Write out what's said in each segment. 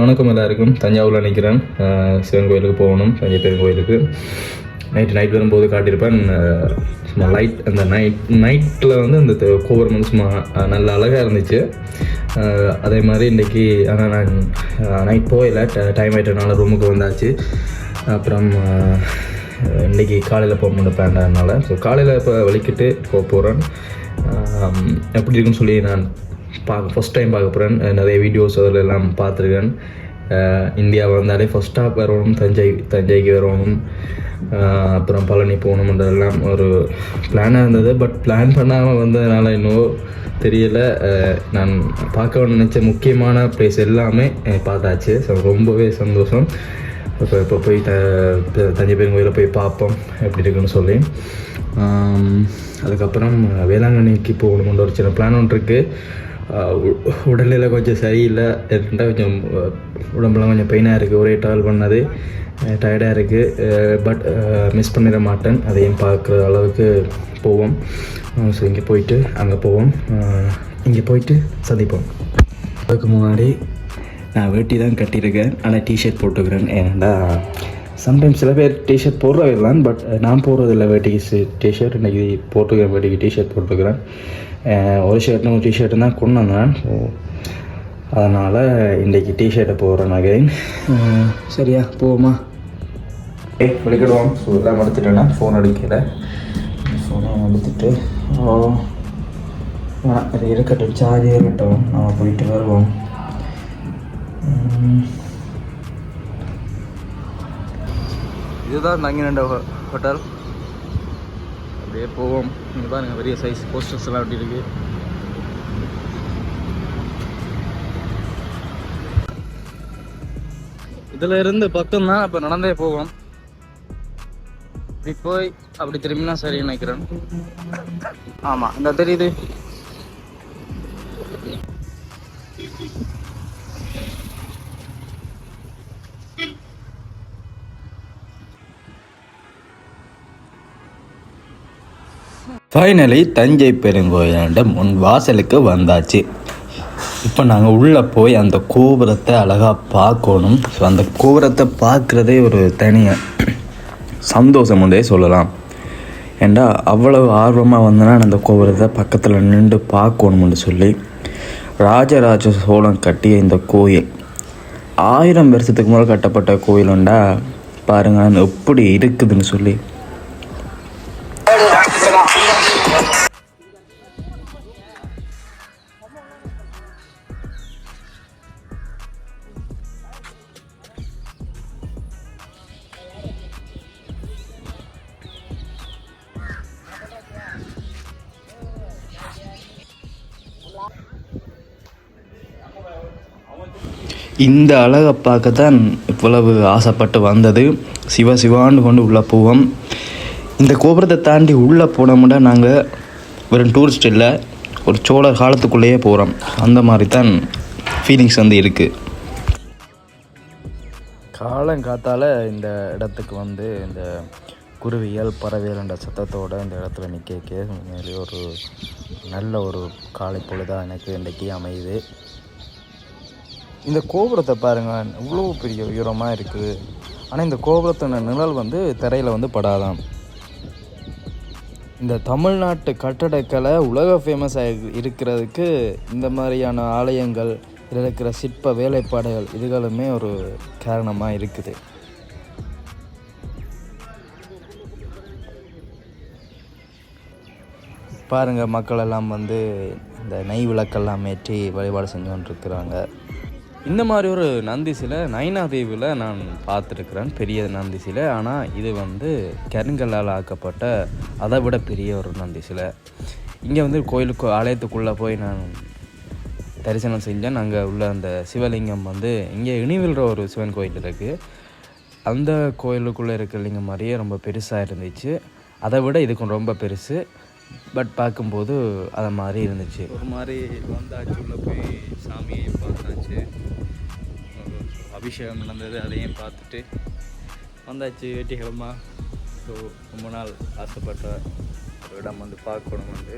வணக்கம் எல்லாருக்கும். தஞ்சாவூரில் நிற்கிறேன் சிவன் கோயிலுக்கு போகணும் தஞ்சை பெரும் கோயிலுக்கு. நைட் நைட் வரும்போது காட்டியிருப்பேன். சும்மா லைட் அந்த நைட் நைட்டில் வந்து அந்த கோபுரம் வந்து சும்மா நல்ல அழகாக இருந்துச்சு. அதே மாதிரி இன்றைக்கி ஆனால் நான் நைட் போகல. டைம் ஆகிட்டனால ரூமுக்கு வந்தாச்சு. அப்புறம் இன்றைக்கி இன்னைக்கு காலையில் போக முடியும் பிளான்டனால ஸோ காலையில் இப்போ வலிக்கிட்டு போக போகிறேன் எப்படி இருக்குன்னு சொல்லி நான் பார்க்க ஃபஸ்ட் டைம் பார்க்க போகிறேன் நிறைய வீடியோஸ் அதில் எல்லாம் பார்த்துருக்கேன். இந்தியா வந்தாலே ஃபஸ்ட் ஸ்டாப் வரணும் தஞ்சை தஞ்சைக்கு வரணும். அப்புறம் பழனி போகணுன்றதெல்லாம் ஒரு பிளானாக இருந்தது. பட் பிளான் பண்ணாமல் வந்ததுனால இன்னும் தெரியலை. நான் பார்க்க நினச்ச முக்கியமான ப்ளேஸ் எல்லாமே பார்த்தாச்சு. ஸோ ரொம்பவே சந்தோஷம். இப்போ இப்போ போய் த தஞ்சை பெருங் கோயிலில் போய் பார்ப்போம். எப்படி இருக்குன்னு சொல்லி. அதுக்கப்புறம் வேளாங்கண்ணிக்கு போகணுன்ற ஒரு சின்ன பிளான் ஒன்று இருக்குது உடல்நிலை கொஞ்சம் சரியில்லை. இருந்தால் கொஞ்சம் உடம்புலாம் கொஞ்சம் பெயினாக இருக்குது ஒரே ட்ராவல் பண்ணது. டயர்டாக இருக்குது பட் மிஸ் பண்ணிட மாட்டேன். அதையும் பார்க்குற அளவுக்கு போவோம். ஸோ இங்கே போயிட்டு அங்கே போவோம். இங்கே போயிட்டு சந்திப்போம். அதுக்கு முன்னாடி நான் வேட்டி தான் கட்டியிருக்கேன். ஆனால் டிஷர்ட் போட்டுக்கிறேன். ஏன்னா சம்டைம்ஸ் சில பேர் டிஷர்ட் போடுறவங்கலாம் பட் நான் போடுறதில்ல வேட்டிக்கு. டிஷர்ட் இன்றைக்கி போட்டுக்கிறேன் வேட்டிக்கு டிஷர்ட் போட்டுக்கிறேன். ஒரு ஷர்ட்டும் ஒரு டிஷர்ட்டும் தான் கொண்டு வந்தேன் ஸோ அதனால் இன்றைக்கி டிஷர்ட்டை போடுறேன் அகைன் சரியா போவோமா? ஏ வெளிக்கிடுவோம். ஸோ எல்லாம் எடுத்துட்டேன்னா ஃபோன் அடிக்கல. ஃபோனை எடுத்துட்டு இது இருக்கட்டும் சார்ஜ் இருக்கட்டும். நம்ம போயிட்டு வருவோம். இதுதான் தங்கி நின்ற ஹோட்டல் அப்படியே போவோம். இங்கே பாருங்க பெரிய சைஸ் போஸ்டர்ஸ் எல்லாம் அப்படி இருக்கு. இதுல இருந்து பக்கம் தான் இப்போ நடந்தே போவோம் இப்படி போய் அப்படி திரும்பினா சரின்னு நினைக்கிறேன். ஆமா இந்த தெரியுது. ஃபைனலி தஞ்சை பெருங்கோயிலாண்ட முன் வாசலுக்கு வந்தாச்சு. இப்போ நாங்கள் உள்ளே போய் அந்த கோபுரத்தை அழகாக பார்க்கணும். ஸோ அந்த கோபுரத்தை பார்க்குறதே ஒரு தனியாக சந்தோஷம் உண்டே சொல்லலாம். ஏண்டா அவ்வளவு ஆர்வமாக வந்தனா அந்த கோபுரத்தை பக்கத்தில் நின்று பார்க்கணும்னு சொல்லி ராஜராஜ சோழன் கட்டிய இந்த கோயில். ஆயிரம் வருஷத்துக்கு முன்னாடி கட்டப்பட்ட கோயிலுண்டா. பாருங்கள் எப்படி இருக்குதுன்னு சொல்லி இந்த அழகை பார்க்கத்தான் இவ்வளவு ஆசைப்பட்டு வந்தது. சிவ சிவான்னு கொண்டு உள்ளே போவோம். இந்த கோபுரத்தை தாண்டி உள்ளே போனோம்னா நாங்கள் வெறும் டூரிஸ்ட் இல்லை ஒரு சோழர் காலத்துக்குள்ளேயே போகிறோம் அந்த மாதிரி தான் ஃபீலிங்ஸ் வந்து இருக்குது காலங்காத்தால் இந்த இடத்துக்கு வந்து இந்த குருவியல் பறவைகள் என்ற சத்தத்தோடு இந்த இடத்துல நிற்க உண்மையிலேயே ஒரு நல்ல ஒரு காலை பொழுதாக எனக்கு இன்றைக்கி அமையுது. இந்த கோபுரத்தை பாருங்கள் இவ்வளோ பெரிய உயரமாக இருக்குது. ஆனால் இந்த கோபுரத்தின நிழல் வந்து தரையில் வந்து படாதான் இந்த தமிழ்நாட்டு கட்டடக்கலை உலக ஃபேமஸாக இருக்கிறதுக்கு இந்த மாதிரியான ஆலயங்கள் இதில் இருக்கிற சிற்ப வேலைப்பாடுகள் இதுகளுமே ஒரு காரணமாக இருக்குது. பாருங்கள் மக்கள் எல்லாம் வந்து இந்த நெய் விளக்கெல்லாம் ஏற்றி வழிபாடு செஞ்சு கொண்டிருக்கிறாங்க. இந்த மாதிரி ஒரு நந்தி சிலை நைனாதீவில் நான் பார்த்துருக்குறேன் பெரிய நந்தி சிலை ஆனால் இது வந்து கருங்கல்லால் ஆக்கப்பட்ட அதை விட பெரிய ஒரு நந்தி சிலை இங்கே வந்து கோயிலுக்கு ஆலயத்துக்குள்ளே போய் நான் தரிசனம் செஞ்சேன். அங்கே உள்ள அந்த சிவலிங்கம் வந்து இங்கே இனிவில்ற ஒரு சிவன் கோயில் இருக்குது அந்த கோயிலுக்குள்ளே இருக்கிற லிங்கம் மாதிரியே ரொம்ப பெருசாக இருந்துச்சு. அதை விட இதுக்கும் ரொம்ப பெருசு. பட் பார்க்கும்போது அதை மாதிரி இருந்துச்சு. ஒரு மாதிரி வந்தாச்சு உள்ளே போய் சாமியை பார்த்தாச்சு. அபிஷேகம் நடந்தது அதையும் பார்த்துட்டு வந்தாச்சு வெற்றிகிழமா ஸோ ரொம்ப நாள் ஆசைப்பட்ட ஒரு இடம் வந்து பார்க்கணும் வந்து.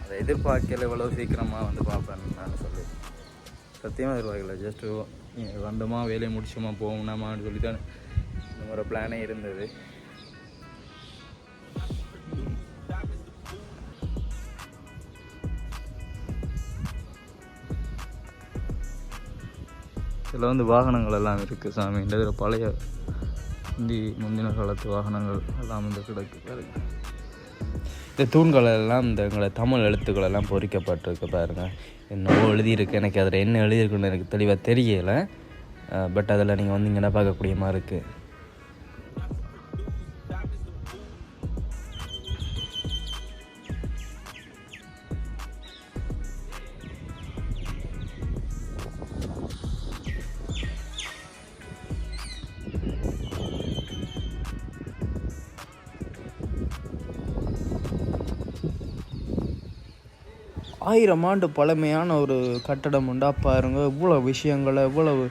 அதை எதிர்பார்க்கல இவ்வளோ சீக்கிரமாக வந்து பார்ப்பேன் நான் சொல்லி சத்தியமாக எதிர்பார்க்கல ஜஸ்ட்டு வந்தோமா வேலையை முடிச்சோமா போகணாமான்னு சொல்லி தான் இந்த மாதிரி பிளானே இருந்தது. இதில் வந்து வாகனங்கள் எல்லாம் இருக்குது சாமி. இந்த இதில் பழைய இந்தி முந்தின காலத்து வாகனங்கள் எல்லாம் வந்து கிடக்கு. பாருங்க இந்த தூண்கள் எல்லாம் இந்த எங்களை தமிழ் எழுத்துக்கள் எல்லாம் பொறிக்கப்பட்டிருக்கு பாருங்கள் என்னவோ எழுதியிருக்கு. எனக்கு அதில் என்ன எழுதியிருக்குன்னு எனக்கு தெளிவாக தெரியலை. பட் அதில் நீங்கள் வந்து இங்கே பார்க்கக்கூடிய மாதிரி இருக்குது ஆயிரம் ஆண்டு பழமையான ஒரு கட்டடம் உண்டா பாருங்க. இவ்வளோ விஷயங்களை இவ்வளவு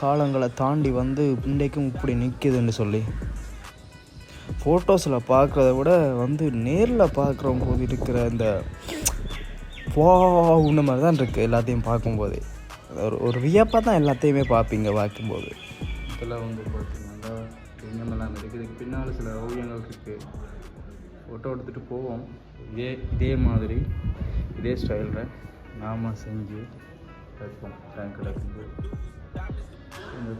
காலங்களை தாண்டி வந்து இன்றைக்கும் இப்படி நிற்குதுன்னு சொல்லி. ஃபோட்டோஸில் பார்க்குறத விட வந்து நேரில் பார்க்குற போது இருக்கிற இந்த வாவுன மாதிரி தான் இருக்குது எல்லாத்தையும் பார்க்கும்போது. ஒரு ஒரு வியப்பாக தான் எல்லாத்தையுமே பார்ப்பீங்க பார்க்கும்போது. இதெல்லாம் வந்து பார்த்தீங்கன்னா எங்கெல்லாம் இருக்குது இதுக்கு பின்னால் சில ஓவியங்கள் இருக்குது ஃபோட்டோ எடுத்துகிட்டு போவோம். இதே இதே மாதிரி. இதே ஸ்டைலில் நாம் செஞ்சு வைப்போம் டேங்க் கிடக்குது இந்த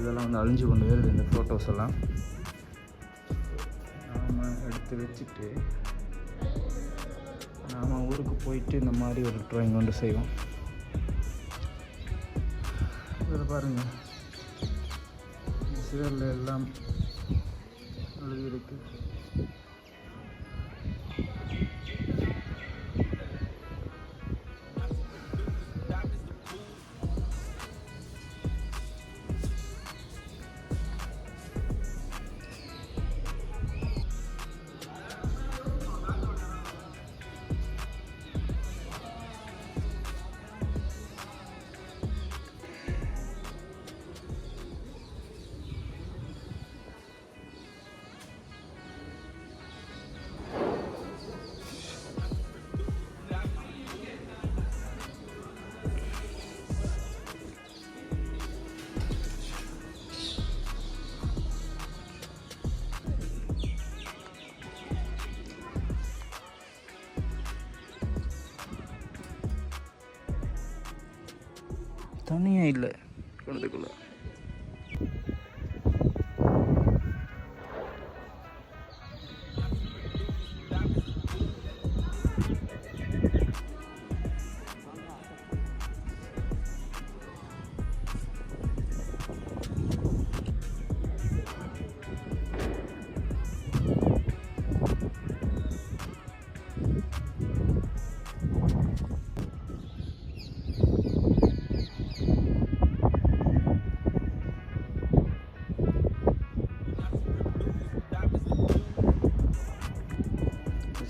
இதெல்லாம் வந்து அழிஞ்சு கொண்டு வருது இந்த ஃபோட்டோஸ் எல்லாம். நாம் எடுத்து வச்சுட்டு நாம் ஊருக்கு போயிட்டு இந்த மாதிரி ஒரு ட்ராயிங் கொண்டு செய்வோம். இதில் பாருங்கள் சிவரில் எல்லாம் எழுதியிருக்கு. தண்ணியே இல்லை. கிணத்துக்குள்ளே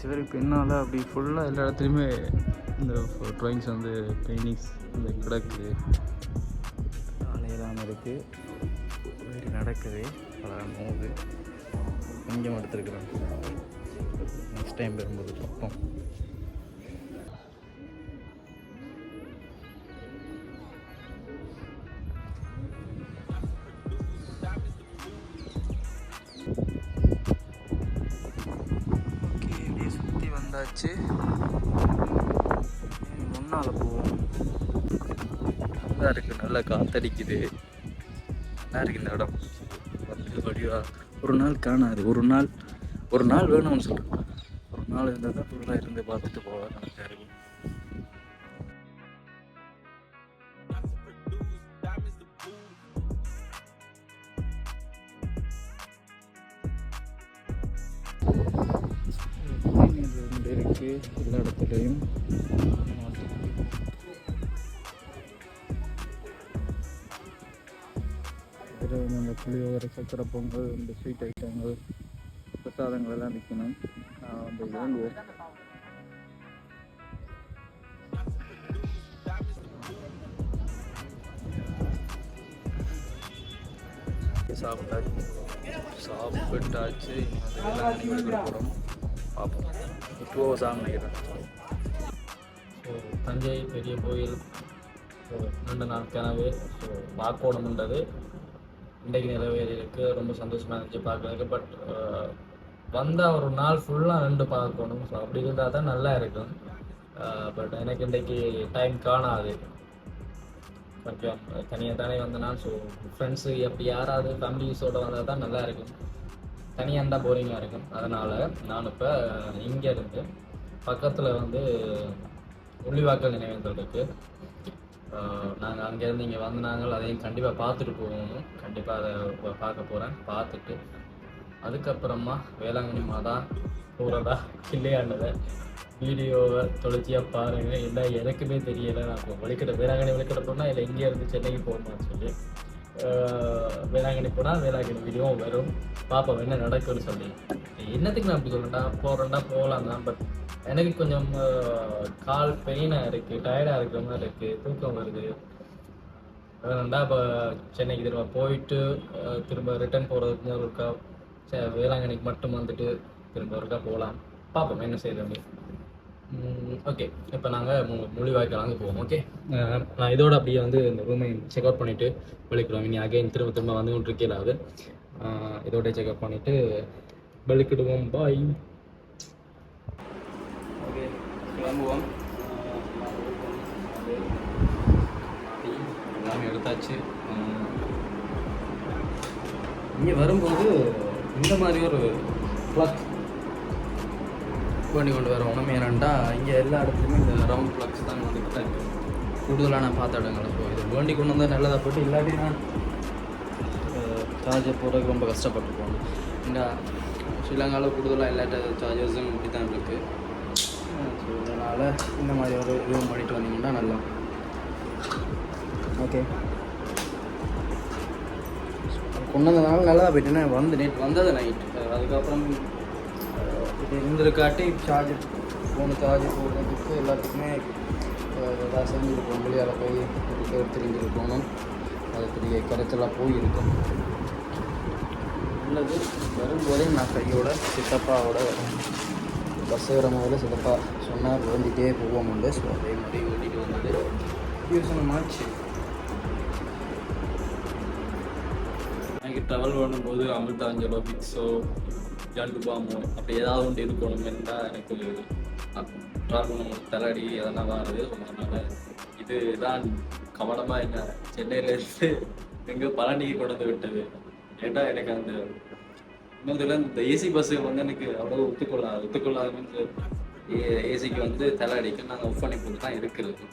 கடைசி வரைக்கும் பின்னால் அப்படி ஃபுல்லாக எல்லா இடத்துலையுமே இந்த ட்ராயிங்ஸ் வந்து பெயிண்டிங்ஸ் இந்த கிடக்கு. ஆலையெல்லாம் இருக்குது வேறு நடக்குது. பல போகுது கொஞ்சம் எடுத்துருக்குறேன். நெக்ஸ்ட் டைம் வரும்போது பார்ப்போம். வச்சு முன்னால் போவோம். நல்லா இருக்குது நல்லா காத்தடிக்குது. நல்லா இருக்கு இந்த இடம். வந்து வடிவா. ஒரு நாள் காணாது. ஒரு நாள் ஒரு நாள் வேணும்னு சொல்கிறேன் ஒரு நாள் இருந்தால் தான் ஃபுல்லாக இருந்து பார்த்துட்டு போவேன் எனக்கு இருக்கும் இருக்கு எல்லா இடத்துலையும். இதில் வந்து இந்த புளியோதரை சக்கரை பொங்கல் இந்த ஸ்வீட் ஐட்டங்கள் பிரசாதங்கள் எல்லாம் விற்கணும். நான் வந்து வாங்குவோம் சாப்பிட்டாச்சு. சாப்பிட்டாச்சு. போகிறோம் பார்ப்போம். டூ ஹவர்ஸ் ஆகும் நினைக்கிறேன் ஸோ தஞ்சை பெரிய கோயில் ஸோ ரெண்டு நாள் கனவு ஸோ பார்க்கணுன்றது இன்றைக்கு நிறைவேறியிருக்கு. ரொம்ப சந்தோஷமாக இருந்துச்சு பார்க்கறதுக்கு. பட் வந்தால் ஒரு நாள் ஃபுல்லாக ரெண்டு பார்க்கணும். ஸோ அப்படி இருந்தால் தான் நல்லா இருக்கும். பட் எனக்கு இன்றைக்கு டைம் காணாது. கொஞ்சம் தனியாக தானே வந்தேன்னா ஸோ ஃப்ரெண்ட்ஸு எப்படி யாராவது ஃபேமிலிஸோடு வந்தால் தான் நல்லா இருக்கும். தனியாக இருந்தால் போரிங்காக இருக்கும். அதனால் நான் இப்போ இங்கே இருந்து பக்கத்தில் வந்து உள்ளிவாக்கல் நினைவேந்தல் இருக்குது நாங்கள் அங்கேருந்து இங்கே வந்து நாங்கள் அதையும் கண்டிப்பாக பார்த்துட்டு போவோம். கண்டிப்பாக அதை பார்க்க போகிறேன் பார்த்துட்டு அதுக்கப்புறமா வேளாங்கண்ணி மாதா போகிறதா இல்லையானதை வீடியோவை தொடர்ச்சியாக பாருங்கள் என்ன எனக்குமே தெரியலை. நான் இப்போ வெளிக்கிட்ட வேளாங்கண்ணி வெளிக்கிட்ட போனால் இல்லை இங்கே இருந்து சென்னைக்கு போகணும்னு சொல்லி. வேளாங்கண்ணி போனால் வேளாங்கண்ணி வீடியோவும் வரும். பார்ப்போம் என்ன நடக்கும்னு சொல்லி. என்னத்துக்கு நான் அப்படி சொல்கிறேன்டா போகிறேன்டா போகலாம் தான். பட் எனக்கு கொஞ்சம் கால் பெயினாக இருக்குது டயர்டாக இருக்கிற மாதிரி இருக்குது தூக்கம் வருது. வேணாண்டா இப்போ சென்னைக்கு திரும்ப போயிட்டு திரும்ப ரிட்டர்ன் போகிறதுக்கு ஒருக்கா வேளாங்கண்ணிக்கு மட்டும் வந்துட்டு திரும்ப ஒருக்கா போகலாம். பார்ப்போம் என்ன செய்யுது ஓகே இப்போ நாங்கள் மொழிவாய்க்கலாங்க போவோம் ஓகே நான் இதோட அப்படியே வந்து இந்த ரூமை செக் அவுட் பண்ணிவிட்டு வெளிக்கிடுவோம் இனி அகைன் திரும்ப திரும்ப வந்து ஒன்று இருக்கே இதோட செக் அவுட் பண்ணிவிட்டு வெளிக்கிடுவோம் பாய் ஓகே கிளம்புவோம். எல்லாமே எடுத்தாச்சு. இங்கே வரும்போது இந்த மாதிரி ஒரு ப்ளக் பண்ணி கொண்டு வர ஒன்றுமே என்னென்னா இங்கே எல்லா இடத்துலையுமே இந்த ரவுண்ட் ப்ளக்ஸ் தான் வந்து இருக்குது. கூடுதலாக நான் பார்த்த இடங்கள் ஸோ இதை வேண்டி கொண்டு வந்தால் நல்லதாக போட்டு இல்லாட்டி நான் சார்ஜர் போடுறதுக்கு ரொம்ப கஷ்டப்பட்டு போகணும். இந்த ஸ்ரீலங்காவில் கூடுதலாக எல்லா சார்ஜர்ஸும் இப்படி தான் இருக்குது ஸோ இதனால் இந்த மாதிரி ஒரு ரூம் பண்ணிட்டு வந்தீங்கன்னா நல்லா ஓகே கொண்டு வந்ததுனால நல்லா போயிட்டேன்னா வந்து நேற்று வந்தது நைட் அதுக்கப்புறம் இருந்திருக்காட்டி சார்ஜ் ஃபோனு சார்ஜ் போடுறதுக்கு எல்லாத்துக்குமே எதாவது செஞ்சுருக்கோம் வெளியால் போய் பேர் தெரிஞ்சிருக்கணும் அது பெரிய கரைச்சலாக போயிருக்கும். உள்ளது வரும்போதே நான் கையோட சித்தப்பாவோட பஸ் ஏற முதல்ல சித்தப்பா சொன்னார். வேண்டிகிட்டே போவோம் உண்டு ஸோ அதே மாதிரி வேண்டிட்டு வந்தது. யூசனமாச்சு எனக்கு ட்ராவல் பண்ணும்போது அமிர்தாஞ்சலோ பிக்ஸோ ஜண்டுபாமோ அப்படி ஏதாவது ஒன்று இருக்கணும் இருந்தால் எனக்கு ட்ராகணும் பண்ணும்போது தலாடி அதெல்லாம் வருது ஸோ அதனால் இதுதான் கவனமாக என்ன சென்னையிலேருந்து எங்கே பழனிக்கு கொண்டு வந்து விட்டது. ஏன்டா எனக்கு அந்த இன்னொருல இந்த ஏசி பஸ்ஸு வந்து எனக்கு அவ்வளோ ஒத்துக்கொள்ளாது ஒத்துக்கொள்ளாத மீன்ஸ் ஏசிக்கு வந்து தலை அடிக்க நாங்கள் ஒஃப் பண்ணி போட்டு தான் இருக்கிறது.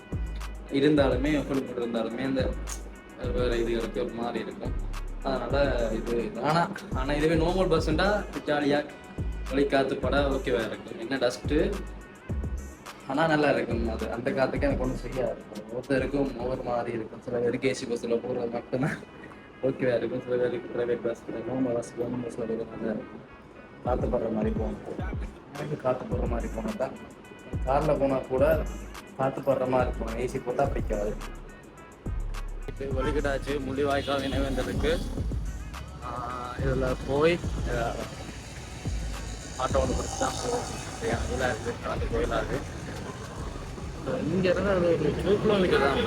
இருந்தாலுமே ஒஃப் பண்ணி போட்டு இருந்தாலுமே அந்த வேறு இதுகளுக்கு ஒரு மாதிரி இருக்கும். அதனால் இது ஆனால் ஆனால் இதுவே நார்மல் பஸ்ஸுண்டா ஜாலியாக ஒளி காற்று பட ஓகேவா இருக்கும். என்ன டஸ்ட்டு ஆனால் நல்லா இருக்கும். அது அந்த காற்றுக்கு எனக்கு ஒன்றும் இருக்கும் ஒவ்வொருத்தருக்கும் ஒவ்வொரு மாதிரி இருக்கும். சில பேருக்கு ஏசி பஸ்ஸில் போகிறது மட்டும்தான் ஓகேவா இருக்கும். சில பேருக்கு ப்ரைவேட் பஸ்ஸில் நார்மல் பஸ் கவர்மெண்ட் பஸ்ஸில் இருக்கும். காற்று படுற மாதிரி போகணும் எனக்கு காற்று போடுற மாதிரி போனால் தான் காரில் போனால் கூட காற்று படுற மாதிரி இருக்கும் ஏசி போட்டால் பிடிக்காது. இது வெளிக்கிட்டாச்சு முள்ளிவாய்க்கால் நினைவேந்தலுக்கு. இதில் போய் ஆட்டோ ஒன்று பிடிச்சி தான் இதெல்லாம் இருக்குது காந்தி கோயிலாக இருக்குது இங்கே இருந்து அது ஒரு டூ கிலோமீட்டர் தான்